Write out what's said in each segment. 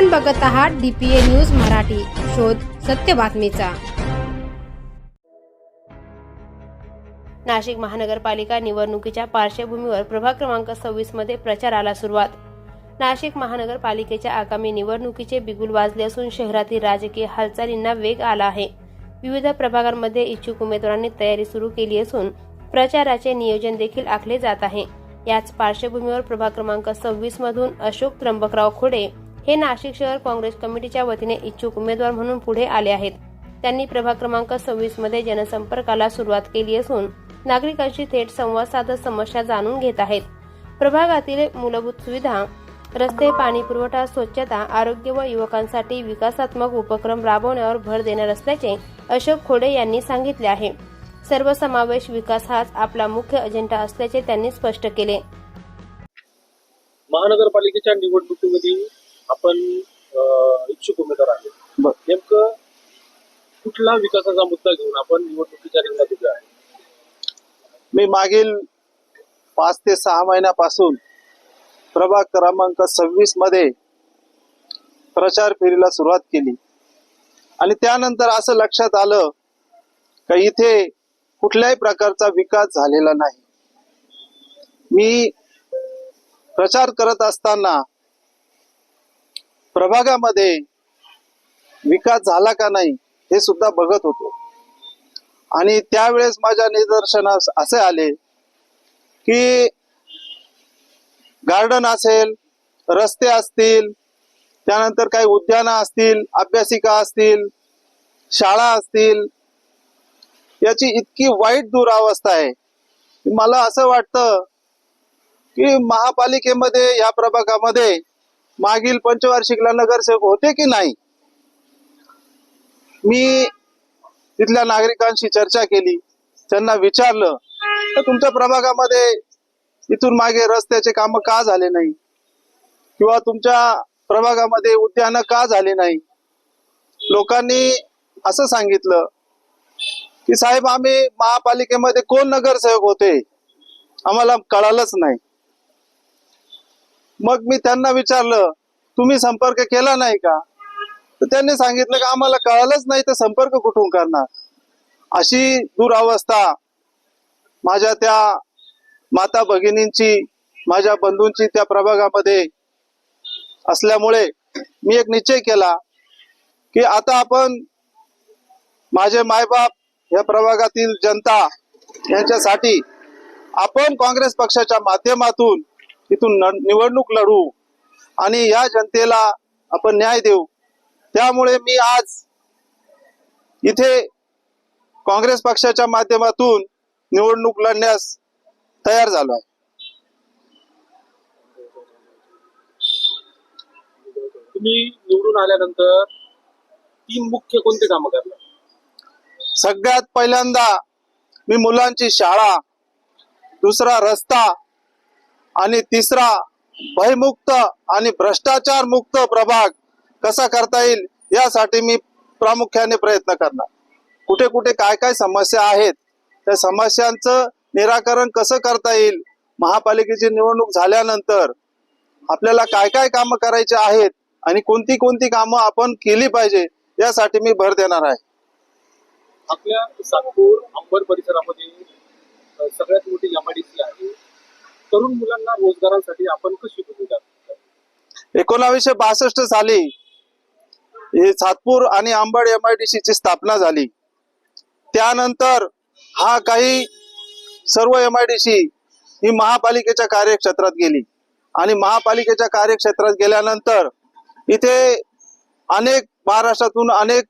आपण बघत आहात डीपीए न्यूज मराठी. शोध सत्य बातमीचा. नाशिक महानगरपालिका निवडणुकीच्या पार्श्वभूमीवर प्रभाग क्रमांक सव्वीसमध्ये प्रचाराला सुरुवात. नाशिक महानगरपालिकेच्या आगामी निवडणुकीचे बिगुल वाजले असून शहरातील राजकीय हालचालींना वेग आला आहे. विविध प्रभागांमध्ये इच्छुक उमेदवारांनी तयारी सुरू केली असून प्रचाराचे नियोजन देखील आखले जात आहे. याच पार्श्वभूमीवर प्रभाग क्रमांक सव्वीस मधून अशोक त्र्यंबकराव खोडे हे नाशिक शहर काँग्रेस कमिटीच्या वतीने इच्छुक उमेदवार म्हणून पुढे आले आहेत. त्यांनी प्रभाग क्रमांक सव्वीसमध्ये जनसंपर्काला सुरुवात केली असून नागरिकांशी थेट संवाद साधत समस्या जाणून घेत आहेत. प्रभागातील मूलभूत सुविधा रस्ते पाणी पुरवठा स्वच्छता आरोग्य व युवकांसाठी विकासात्मक उपक्रम राबवण्यावर भर देणार असल्याचे अशोक खोडे यांनी सांगितले आहे. सर्वसमावेश विकास हाच आपला मुख्य अजेंडा असल्याचे त्यांनी स्पष्ट केले. महानगरपालिकेच्या निवडणुकीमध्ये आपण इच्छुक उमेदवार आहे नेमकं कुठला विकासाचा मुद्दा घेऊन आपण निवडणुकीच्या रिंगणात उभे आहे मी मागील पाच ते सहा महिन्यापासून प्रभाग क्रमांक सव्वीसमध्ये प्रचार फेरीला सुरुवात केली. आणि त्यानंतर असं लक्षात आलं का इथे कुठल्याही प्रकारचा विकास झालेला नाही. मी प्रचार करत असताना प्रभागामध्ये विकास झाला का नाही हे सुद्धा बघत होतो. आणि त्यावेळेस माझ्या निदर्शनास असे आले की गार्डन असेल रस्ते असतील त्यानंतर काही उद्यानं असतील अभ्यासिका असतील शाळा असतील याची इतकी वाईट दुरावस्था आहे. मला असं वाटतं की महापालिकेमध्ये या प्रभागामध्ये मागील पंचवार्षिकला नगरसेवक होते की नाही? मी तिथल्या नागरिकांशी चर्चा केली. त्यांना विचारलं तर तुमच्या प्रभागामध्ये इथून मागे रस्त्याचे काम का झाले नाही? किंवा तुमच्या प्रभागामध्ये उद्यानं का झाले नाही? लोकांनी असं सांगितलं की साहेब आम्ही महापालिकेमध्ये कोण नगरसेवक होते? आम्हाला कळालंच नाही. मग मी त्यांना विचारलं तुम्ही संपर्क केला नाही का? तर त्यांनी सांगितलं की आम्हाला कळालंच नाही तर संपर्क कुठून करणार? अशी दुरावस्था माझ्या त्या माता भगिनींची माझ्या बंधूंची त्या प्रभागामध्ये असल्यामुळे मी एक निश्चय केला की आता आपण माझे मायबाप या प्रभागातील जनता यांच्यासाठी आपण काँग्रेस पक्षाच्या माध्यमातून इथून न- निवडणूक लढू आणि या जनतेला आपण न्याय देऊ. त्यामुळे मी आज इथे काँग्रेस पक्षाच्या माध्यमातून निवडणूक लढण्यास तयार झालो आहे. तुम्ही निवडून आल्यानंतर तीन मुख्य कोणते कामं करणार? सगळ्यात पहिल्यांदा मी मुलांची शाळा दुसरा रस्ता आणि तिसरा भयमुक्त आणि भ्रष्टाचार मुक्त प्रभाग कसा करता येईल यासाठी मी प्रामुख्याने प्रयत्न करणार. कुठे कुठे काय काय समस्या आहेत त्या समस्यांचं निराकरण कसं करता येईल महापालिकेची निवडणूक झाल्यानंतर आपल्याला काय काय कामं करायचे आहेत आणि कोणती कोणती कामं आपण केली पाहिजे यासाठी मी भर देणार आहे. आपल्या सातपूर अंबर परिसरामध्ये सगळ्यात मोठी आहे तरुण मुलांना रोजगारासाठी आपण कशी भूमिका एकोणावीसशे बासष्ट साली हे सातपूर आणि आंबड एम आय डी ची स्थापना झाली. त्यानंतर हा काही सर्व एम आय डी सी ही महापालिकेच्या कार्यक्षेत्रात गेली. आणि महापालिकेच्या कार्यक्षेत्रात गेल्यानंतर इथे अनेक महाराष्ट्रातून अनेक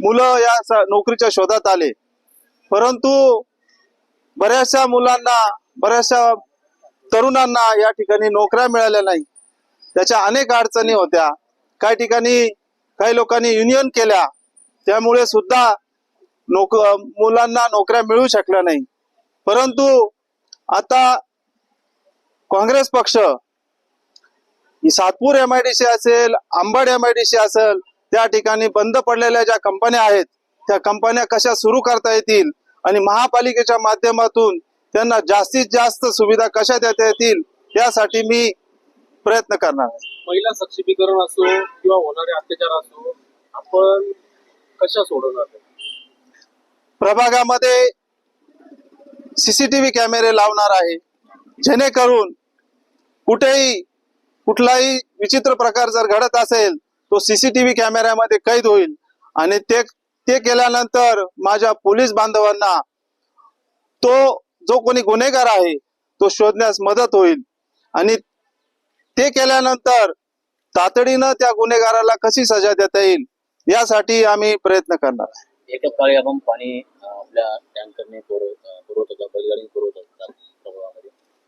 मुलं या नोकरीच्या शोधात आले. परंतु बऱ्याचशा मुलांना बऱ्याचशा तरुणांना या ठिकाणी नोकऱ्या मिळाल्या नाही. त्याच्या अनेक अडचणी होत्या. काही ठिकाणी काही लोकांनी युनियन केल्या. त्यामुळे सुद्धा नोक मुलांना नोकऱ्या मिळू शकल्या नाही. परंतु आता काँग्रेस पक्ष ही Satpur M I D C असेल Ambad M I D C असेल त्या ठिकाणी बंद पडलेल्या ज्या कंपन्या आहेत त्या कंपन्या कशा सुरू करता येतील आणि महापालिकेच्या माध्यमातून त्यांना जास्तीत जास्त सुविधा कशा देता येतील यासाठी मी प्रयत्न करणार आहे महिला सक्षमीकरण असो किंवा होणारे अत्याचार असो आपण कशा सोडवणार? प्रभागामध्ये सीसीटीव्ही कॅमेरे लावणार आहे जेणेकरून कुठेही कुठलाही विचित्र प्रकार जर घडत असेल तो सीसीटीव्ही कॅमेऱ्यामध्ये कैद होईल आणि ते ते केल्यानंतर माझ्या पोलीस बांधवांना तो जो कोणी गुन्हेगार आहे तो शोधण्यास मदत होईल. आणि ते केल्यानंतर तातडीनं त्या गुन्हेगाराला कशी सजा देता येईल यासाठी आम्ही प्रयत्न करणार आहे. एका काळी आपण पाणी आपल्या टँकरने पुरवत होता बैलगाडी पुरवत होता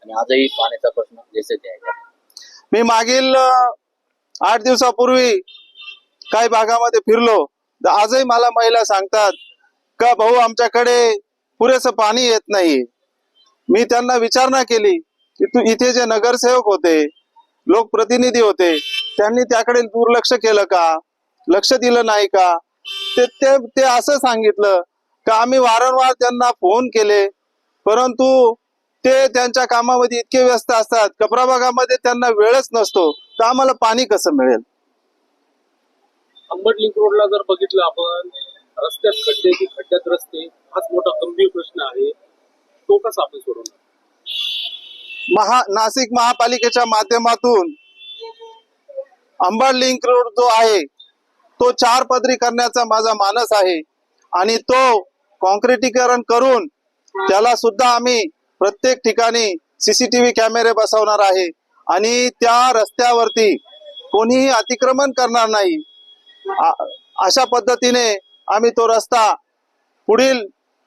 आणि आजही पाण्याचा प्रश्न आहे. मी मागील आठ दिवसापूर्वी काही भागामध्ये फिरलो. तर आजही मला महिला सांगतात का भाऊ आमच्याकडे पुरेसं पाणी येत नाही मी त्यांना विचारणा केली. की तू इथे जे नगरसेवक होते लोकप्रतिनिधी होते त्यांनी त्याकडे दुर्लक्ष केलं का? लक्ष दिलं नाही का? ते ते ते असं सांगितलं का आम्ही वारंवार त्यांना फोन केले परंतु ते त्यांच्या कामामध्ये इतके व्यस्त असतात कपरा भागामध्ये त्यांना वेळच नसतो तर आम्हाला पाणी कसं मिळेल? अंबड लिंक रोडला जर बघितलं आपण रस्त्यात खड्डे की खड्ड्यात रस्ते हाच मोठा गंभीर प्रश्न आहे. तो कसा आपण सोडवणार? महा नाशिक महापालिकेच्या माध्यमातून अंबड लिंक रोड जो आहे तो चार पदरी करण्याचा माझा मानस आहे. आणि तो कॉन्क्रिटीकरण करून त्याला सुद्धा आम्ही प्रत्येक ठिकाणी सीसीटीव्ही कॅमेरे बसवणार आहे. आणि त्या रस्त्यावरती कोणीही अतिक्रमण करणार नाही. अशा पद्धतीने आम्ही तो रस्ता पुढील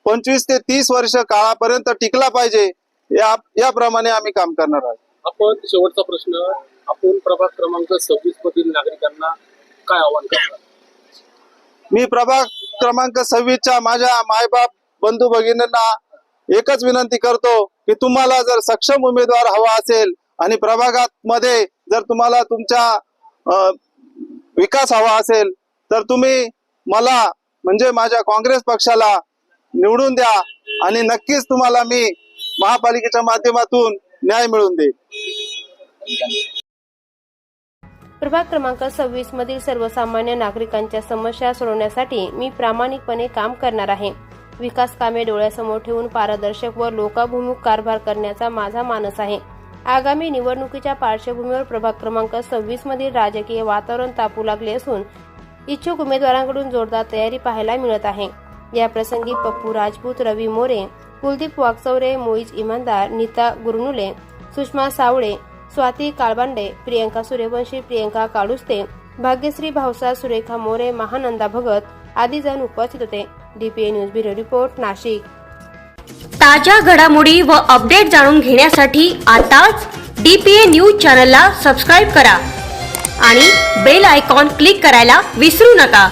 पंचवीस ते तीस वर्ष काळापर्यंत टिकला पाहिजे या याप्रमाणे आम्ही काम करणार आहोत. आपण शेवटचा प्रश्न आपण प्रभाग क्रमांक सव्वीस मधील नागरिकांना काय आव्हान करणार? मी प्रभाग क्रमांक सव्वीसच्या माझ्या मायबाप बंधू भगिनींना एकच विनंती करतो की तुम्हाला जर सक्षम उमेदवार हवा असेल आणि प्रभागात मध्ये जर तुम्हाला तुमच्या विकास हवा असेल तर तुम्ही मला म्हणजे माझ्या काँग्रेस पक्षाला निवडून द्या आणि नक्कीच तुम्हाला मी महापालिकेच्या माध्यमातून न्याय मिळवून देईल प्रभाग क्रमांक सव्वीस मधील सर्वसामान्य नागरिकांच्या समस्या सोडवण्यासाठी मी प्रामाणिकपणे काम करणार आहे. विकास कामे डोळ्यासमोर ठेवून पारदर्शक व लोकाभिमुख कारभार करण्याचा माझा मानस आहे. आगामी निवडणुकीच्या पार्श्वभूमीवर प्रभाग क्रमांक सव्वीस मधील राजकीय वातावरण तापू लागले असून इच्छुक उमेदवारांकडून जोरदार तयारी पाहायला मिळत आहे. या प्रसंगी पप्पू राजपूत रवी मोरे कुलदीप वागचौरे मोईज इमानदार नीता गुरनुले सुषमा सावळे स्वाती काळबांडे प्रियंका सूर्यवंशी प्रियंका काळुस्ते भाग्यश्री भावसा सुरेखा मोरे महानंदा भगत आदी जण उपस्थित होते. DPA news bureau report Nashik. ताज्या घडामोडी व अपडेट जाणून घेण्यासाठी आताच डीपीए न्यूज चॅनलला सबस्क्राईब करा आणि बेल आयकॉन क्लिक करायला विसरू नका.